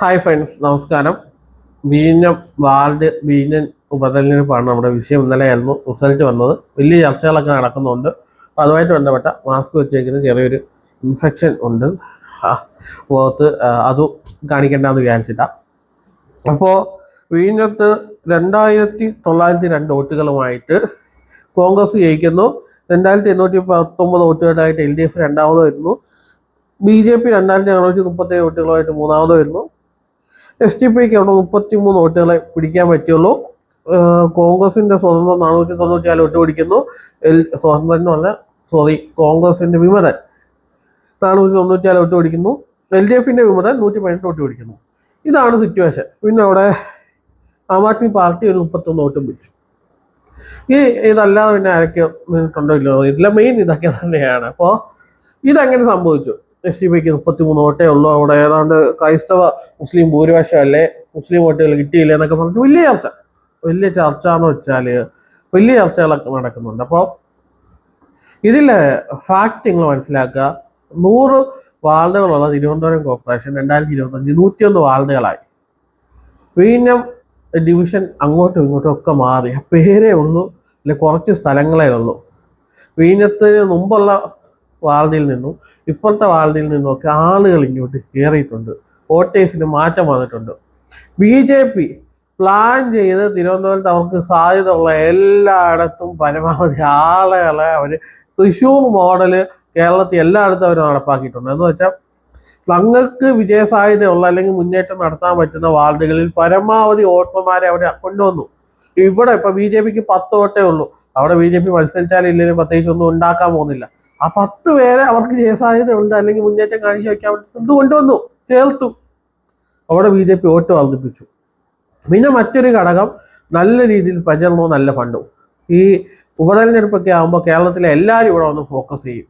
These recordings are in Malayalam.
ഹായ് ഫ്രണ്ട്സ് നമസ്കാരം. വീഞ്ഞം വാർഡ് വീഞ്ഞൻ ഉപതെരഞ്ഞെടുപ്പാണ് നമ്മുടെ വിഷയം. ഇന്നലെയായിരുന്നു റിസൾട്ട് വന്നത്. വലിയ ചർച്ചകളൊക്കെ നടക്കുന്നുണ്ട്. അപ്പോൾ അതുമായിട്ട് ബന്ധപ്പെട്ട മാസ്ക് വെച്ചേക്കുന്ന ചെറിയൊരു ഇൻഫെക്ഷൻ ഉണ്ട്. ആ, അത് കാണിക്കേണ്ടെന്ന് വിചാരിച്ചിട്ടാ. അപ്പോൾ വീഞ്ഞത്ത് രണ്ടായിരത്തി തൊള്ളായിരത്തി രണ്ട് വോട്ടുകളുമായിട്ട് കോൺഗ്രസ് ജയിക്കുന്നു. രണ്ടായിരത്തി എണ്ണൂറ്റി പത്തൊമ്പത് വോട്ടുകളായിട്ട് എൽ ഡി എഫ് രണ്ടാമത് വരുന്നു. ബി ജെ പി രണ്ടായിരത്തി നാനൂറ്റി മുപ്പത്തേഴ് വോട്ടുകളുമായിട്ട് മൂന്നാമത് വരുന്നു. എസ് ടി പിക്ക് അവിടെ മുപ്പത്തി മൂന്ന് വോട്ടുകളെ പിടിക്കാൻ പറ്റുള്ളൂ. കോൺഗ്രസിന്റെ സ്വതന്ത്രം നാനൂറ്റി തൊണ്ണൂറ്റി നാല് വോട്ട് പിടിക്കുന്നു. എൽ സ്വതന്ത്രം എന്ന് പറഞ്ഞാൽ സോറി കോൺഗ്രസിന്റെ വിമതൻ നാനൂറ്റി തൊണ്ണൂറ്റി നാല് വോട്ട് പിടിക്കുന്നു. എൽ ഡി എഫിന്റെ വിമതൻ നൂറ്റി പതിനെട്ട് വോട്ട് പിടിക്കുന്നു. ഇതാണ് സിറ്റുവേഷൻ പിന്നെ അവിടെ ആം ആദ്മി പാർട്ടി ഒരു മുപ്പത്തൊന്ന് വോട്ടും പിടിച്ചു. ഈ ഇതല്ലാതെ പിന്നെ ആരൊക്കെ നിന്നിട്ടുണ്ടോ ഇല്ലോ ഇതിലെ മെയിൻ ഇതൊക്കെ തന്നെയാണ്. അപ്പോൾ ഇതെങ്ങനെ സംഭവിച്ചു? എസ് മുപ്പത്തി മൂന്ന് വോട്ടേ ഉള്ളൂ. അവിടെ ഏതാണ്ട് ക്രൈസ്തവ മുസ്ലിം ഭൂരിപക്ഷം അല്ലേ മുസ്ലിം വോട്ടുകൾ കിട്ടിയില്ല എന്നൊക്കെ പറഞ്ഞിട്ട് വലിയ ചർച്ച. വലിയ ചർച്ച എന്ന് വെച്ചാൽ വലിയ ചർച്ചകളൊക്കെ നടക്കുന്നുണ്ട്. അപ്പോൾ ഇതിൽ ഫാക്റ്റ് നിങ്ങൾ മനസ്സിലാക്കുക. നൂറ് വാർഡുകളുള്ള തിരുവനന്തപുരം കോർപ്പറേഷൻ രണ്ടായിരത്തി ഇരുപത്തഞ്ച് നൂറ്റിയൊന്ന് വാർഡുകളായി. വീണ്ടും ഡിവിഷൻ അങ്ങോട്ടും ഇങ്ങോട്ടും ഒക്കെ മാറി. പേരേ ഉള്ളൂ. അല്ലെ കുറച്ച് സ്ഥലങ്ങളേ ഉള്ളൂ. വീഞ്ഞത്തിന് മുമ്പുള്ള വാർഡിൽ നിന്നും ഇപ്പോഴത്തെ വാർഡിൽ നിന്നും ഒക്കെ ആളുകൾ ഇങ്ങോട്ട് കയറിയിട്ടുണ്ട് വോട്ടേഴ്സിന് മാറ്റം വന്നിട്ടുണ്ട്. ബി ജെ പി പ്ലാൻ ചെയ്ത് തിരുവനന്തപുരത്ത് അവർക്ക് സാധ്യത ഉള്ള എല്ലായിടത്തും പരമാവധി ആളുകളെ അവർ തൃശ്ശൂർ മോഡൽ കേരളത്തിൽ എല്ലായിടത്തും അവർ നടപ്പാക്കിയിട്ടുണ്ട്. എന്ന് വെച്ചാൽ തങ്ങൾക്ക് വിജയസാധ്യതയുള്ള അല്ലെങ്കിൽ മുന്നേറ്റം നടത്താൻ പറ്റുന്ന വാർഡുകളിൽ പരമാവധി വോട്ടർമാരെ അവർ കൊണ്ടുവന്നു. ഇവിടെ ഇപ്പൊ ബി ജെ പിക്ക് പത്ത് വോട്ടേ ഉള്ളൂ. അവിടെ ബി ജെ പി മത്സരിച്ചാലും ഇല്ലെങ്കിലും പ്രത്യേകിച്ച് ഒന്നും ഉണ്ടാക്കാൻ പോകുന്നില്ല. ആ പത്ത് പേരെ അവർക്ക് ജയസാധ്യത ഉണ്ട് അല്ലെങ്കിൽ മുന്നേറ്റം കാണിച്ചു പറ്റും. എന്ത് കൊണ്ടുവന്നു ചേർത്തു. അവിടെ ബി ജെ പി വോട്ട് വർദ്ധിപ്പിച്ചു. പിന്നെ മറ്റൊരു ഘടകം നല്ല രീതിയിൽ പ്രചരണവും നല്ല ഫണ്ടും. ഈ ഉപതെരഞ്ഞെടുപ്പൊക്കെ ആകുമ്പോൾ കേരളത്തിലെ എല്ലാവരും ഇവിടെ വന്ന് ഫോക്കസ് ചെയ്യും.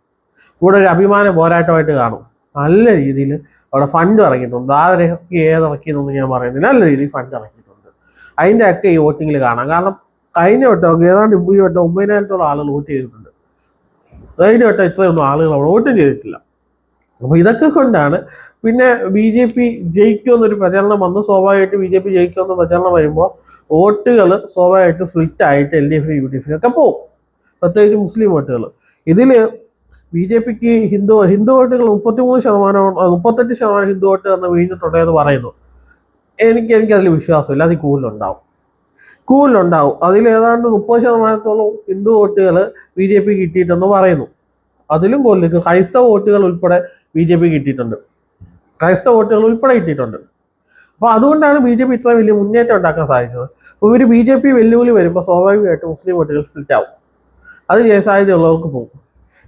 ഇവിടെ ഒരു അഭിമാന പോരാട്ടമായിട്ട് കാണും. നല്ല രീതിയിൽ അവിടെ ഫണ്ട് ഇറങ്ങിയിട്ടുണ്ട്. ആരിറക്കി ഏതിറക്കിയെന്നൊന്നും ഞാൻ പറയുന്നത് നല്ല രീതിയിൽ ഫണ്ട് ഇറക്കിയിട്ടുണ്ട് അതിന്റെയൊക്കെ ഈ വോട്ടിങ്ങിൽ കാണാം. കാരണം കഴിഞ്ഞ വട്ടം ഏതാണ്ട് ഈ വട്ടം ഒമ്പതിനായിരത്തോളം ആളുകൾ വോട്ട് ചെയ്തിട്ടുണ്ട്. കഴിഞ്ഞ വട്ടം ഇത്രയൊന്നും ആളുകൾ അവിടെ വോട്ടും ചെയ്തിട്ടില്ല. അപ്പോൾ ഇതൊക്കെ കൊണ്ടാണ് പിന്നെ ബി ജെ പി ജയിക്കുമെന്നൊരു പ്രചരണം വന്നു. സ്വാഭാവികമായിട്ട് ബി ജെ പി ജയിക്കുമെന്ന പ്രചരണം വരുമ്പോൾ വോട്ടുകൾ സ്വാഭാവികമായിട്ട് സ്പ്ലിറ്റ് ആയിട്ട് എൽ ഡി എഫിന് യു ഡി എഫിനും ഒക്കെ പോകും. പ്രത്യേകിച്ച് മുസ്ലിം വോട്ടുകൾ. ഇതിൽ ബി ജെ പിക്ക് ഹിന്ദു ഹിന്ദു വോട്ടുകൾ മുപ്പത്തിമൂന്ന് ശതമാനം മുപ്പത്തെട്ട് ശതമാനം ഹിന്ദു വോട്ട് എന്ന് വീണിട്ടുണ്ടെന്ന് പറയുന്നു. എനിക്ക് എനിക്ക് അതിൽ വിശ്വാസമില്ല. അതിൽ കൂടുതലുണ്ടാവും. കൂടുതലുണ്ടാവും അതിൽ ഏതാണ്ട് മുപ്പത് ശതമാനത്തോളം ഹിന്ദു വോട്ടുകൾ ബി ജെ പി കിട്ടിയിട്ടെന്ന് പറയുന്നു. അതിലും കൂടുതൽ ക്രൈസ്തവ വോട്ടുകൾ ഉൾപ്പെടെ ബി ജെ പി കിട്ടിയിട്ടുണ്ട്. ക്രൈസ്തവ വോട്ടുകൾ ഉൾപ്പെടെ കിട്ടിയിട്ടുണ്ട്. അപ്പോൾ അതുകൊണ്ടാണ് ബി ജെ പി ഇത്ര വലിയ മുന്നേറ്റം ഉണ്ടാക്കാൻ സാധിച്ചത്. ഇവർ ബി ജെ പി വെല്ലുവിളി വരുമ്പോൾ സ്വാഭാവികമായിട്ടും മുസ്ലിം വോട്ടുകൾ സ്പ്ലിറ്റ് ആവും. അത് സാധ്യതയുള്ളവർക്ക് പോകും.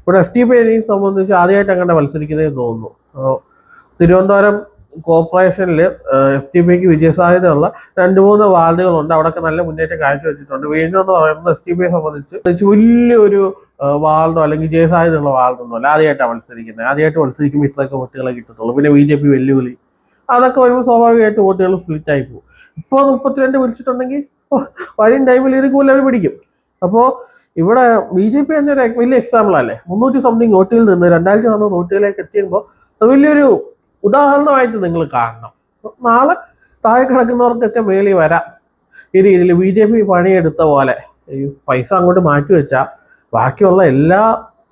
ഇവിടെ എസ് ടി പി സംബന്ധിച്ച് ആദ്യമായിട്ട് അങ്ങനെ മത്സരിക്കുന്നതെന്ന് തോന്നുന്നു. തിരുവനന്തപുരം കോർപ്പറേഷനിൽ എസ് ടി പിക്ക് വിജയസാധ്യതയുള്ള രണ്ട് മൂന്ന് വാർഡുകളുണ്ട്. അവിടെയൊക്കെ നല്ല മുന്നേറ്റം കാഴ്ചവെച്ചിട്ടുണ്ട്. വീണ്ടും എന്ന് പറയുന്നത് എസ് ടി പിയെ സംബന്ധിച്ച് വലിയൊരു വാർഡോ അല്ലെങ്കിൽ ജയസാധ്യതയുള്ള വാർഡൊന്നും അല്ല. ആദ്യമായിട്ടാണ് മത്സരിക്കുന്നത്. ആദ്യമായിട്ട് മത്സരിക്കുമ്പോൾ ഇത്രയൊക്കെ വോട്ടുകളെ കിട്ടത്തുള്ളൂ. പിന്നെ ബി ജെ പി വെല്ലുവിളി. അതൊക്കെ വരുമ്പോൾ സ്വാഭാവികമായിട്ട് വോട്ടുകൾ സ്പ്ലിറ്റ് ആയി പോകും. ഇപ്പോൾ മുപ്പത്തിരണ്ട് വിളിച്ചിട്ടുണ്ടെങ്കിൽ വരും ടൈമിൽ ഇത് കൂടുതൽ പിടിക്കും. അപ്പോൾ ഇവിടെ ബി ജെ പി തന്നെ ഒരു വലിയ എക്സാമ്പിൾ അല്ലേ? മുന്നൂറ്റി സംതിങ് വോട്ടുകളിൽ നിന്ന് രണ്ടായിരത്തി നാനൂറ് വോട്ടുകളിലേക്ക് എത്തിയുമ്പോൾ വലിയൊരു ഉദാഹരണമായിട്ട് നിങ്ങൾ കാണണം. നാളെ താഴെ കിടക്കുന്നവർക്കൊക്കെ മേളി വരാം. ഈ രീതിയിൽ ബി ജെ പി പണിയെടുത്ത പോലെ ഈ പൈസ അങ്ങോട്ട് മാറ്റി വെച്ചാൽ ബാക്കിയുള്ള എല്ലാ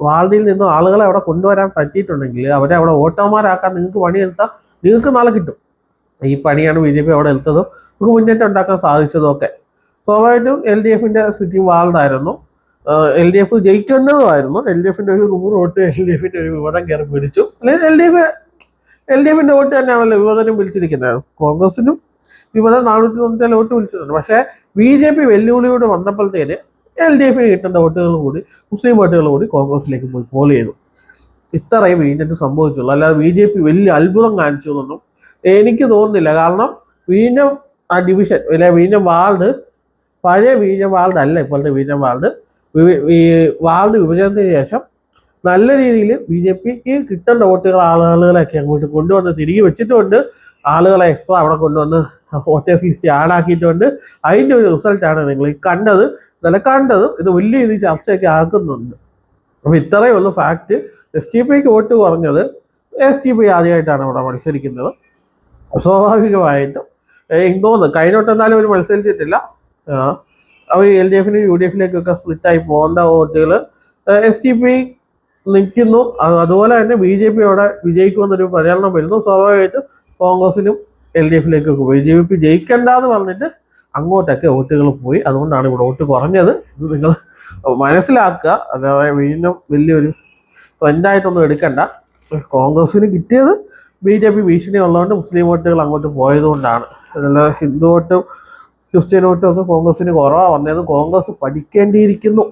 വാർഡിൽ നിന്നും ആളുകളെ അവിടെ കൊണ്ടുവരാൻ പറ്റിയിട്ടുണ്ടെങ്കിൽ അവരെ അവിടെ വോട്ടർമാരാക്കാൻ നിങ്ങൾക്ക് പണിയെടുത്താൽ നിങ്ങൾക്ക് നാളെ കിട്ടും. ഈ പണിയാണ് ബി ജെ പി അവിടെ എടുത്തതും നമുക്ക് മുന്നേറ്റം ഉണ്ടാക്കാൻ സാധിച്ചതും ഒക്കെ. സ്വാഭാവികമായിട്ടും എൽ ഡി എഫിന്റെ സിറ്റിംഗ് വാർഡായിരുന്നു. എൽ ഡി എഫ് ജയിക്കുന്നതുമായിരുന്നു എൽ ഡി എഫിന്റെ ഒരു നൂറ് വോട്ട് എൽ ഡി എഫിന്റെ ഒരു വിവരം കയറി പിടിച്ചു. അല്ലെങ്കിൽ L D F L D എഫിന്റെ വോട്ട് തന്നെയാണല്ലോ വിവരം വിളിച്ചിരിക്കുന്നത്. കോൺഗ്രസിനും വിവരം നാനൂറ്റി തൊണ്ണൂറ്റി വോട്ട് വിളിച്ചിട്ടുണ്ട്. പക്ഷേ ബി ജെ പി വെല്ലുവിളിയോട് വന്നപ്പോഴത്തേന് എൽ ഡി എഫിന് കിട്ടേണ്ട വോട്ടുകൾ കൂടി മുസ്ലിം വോട്ടുകൾ കൂടി കോൺഗ്രസിലേക്ക് പോയി പോൾ ചെയ്തു. ഇത്രയും വീണ്ടും സംഭവിച്ചുള്ളൂ. അല്ലാതെ ബി ജെ പി വലിയ അത്ഭുതം കാണിച്ചു എന്നൊന്നും എനിക്ക് തോന്നുന്നില്ല. കാരണം വീഞ്ഞം ആ ഡിവിഷൻ അല്ലെ വീഞ്ഞം വാർഡ് പഴയ വീഞ്ഞം വാർഡ് അല്ല ഇപ്പോഴത്തെ വീഞ്ഞം വാർഡ് ഈ വാർഡ് വിഭജനത്തിന് ശേഷം നല്ല രീതിയിൽ ബി ജെ പിക്ക് കിട്ടേണ്ട വോട്ടുകൾ ആളുകളെയൊക്കെ അങ്ങോട്ട് കൊണ്ടുവന്ന് തിരികെ വെച്ചിട്ടുണ്ട്. ആളുകളെ എക്സ്ട്രാ അവിടെ കൊണ്ടുവന്ന് വോട്ടേഴ്സ് ലിസ്റ്റ് ആഡാക്കിയിട്ടുണ്ട് അതിന്റെ ഒരു റിസൾട്ടാണ് നിങ്ങൾ ഈ കണ്ടത്. ഇന്നലെ കണ്ടതും ഇത് വലിയ രീതിയിൽ ചർച്ചയൊക്കെ ആക്കുന്നുണ്ട്. അപ്പോൾ ഇത്രയേ ഉള്ളൂ ഫാക്റ്റ് എസ് ടി പിക്ക് വോട്ട് കുറഞ്ഞത് എസ് ടി പി ആദ്യമായിട്ടാണ് ഇവിടെ മത്സരിക്കുന്നത്. സ്വാഭാവികമായിട്ടും. തോന്നുന്നു കഴിഞ്ഞോട്ട് എന്നാലും അവർ മത്സരിച്ചിട്ടില്ല. അവർ എൽ ഡി എഫിനും യു ഡി എഫിലേക്കൊക്കെ സ്പ്ലിറ്റായി പോകേണ്ട വോട്ടുകൾ എസ് ടി പി നിൽക്കുന്നു. അത് അതുപോലെ തന്നെ ബി ജെ പി അവിടെ വിജയിക്കുമെന്നൊരു പ്രചരണം വരുന്നു. സ്വാഭാവികമായിട്ടും കോൺഗ്രസിനും എൽ ഡി എഫിലേക്കൊക്കെ ബി ജെ പി ജയിക്കണ്ടെന്ന് പറഞ്ഞിട്ട് അങ്ങോട്ടൊക്കെ വോട്ടുകൾ പോയി. അതുകൊണ്ടാണ് ഇവിടെ വോട്ട് കുറഞ്ഞത്. ഇത് നിങ്ങൾ മനസ്സിലാക്കുക. അതായത് വീണ്ടും വലിയൊരു ട്രെൻഡായിട്ടൊന്നും എടുക്കണ്ട. കോൺഗ്രസിന് കിട്ടിയത് ബി ജെ പി ഭീഷണി ഉള്ളതുകൊണ്ട് മുസ്ലിം വോട്ടുകൾ അങ്ങോട്ട് പോയതുകൊണ്ടാണ് അതല്ല ഹിന്ദു വോട്ടും ക്രിസ്ത്യൻ വോട്ടും ഒക്കെ കോൺഗ്രസിന് കുറവാണ് വന്നത് കോൺഗ്രസ് പഠിക്കേണ്ടിയിരിക്കുന്നു.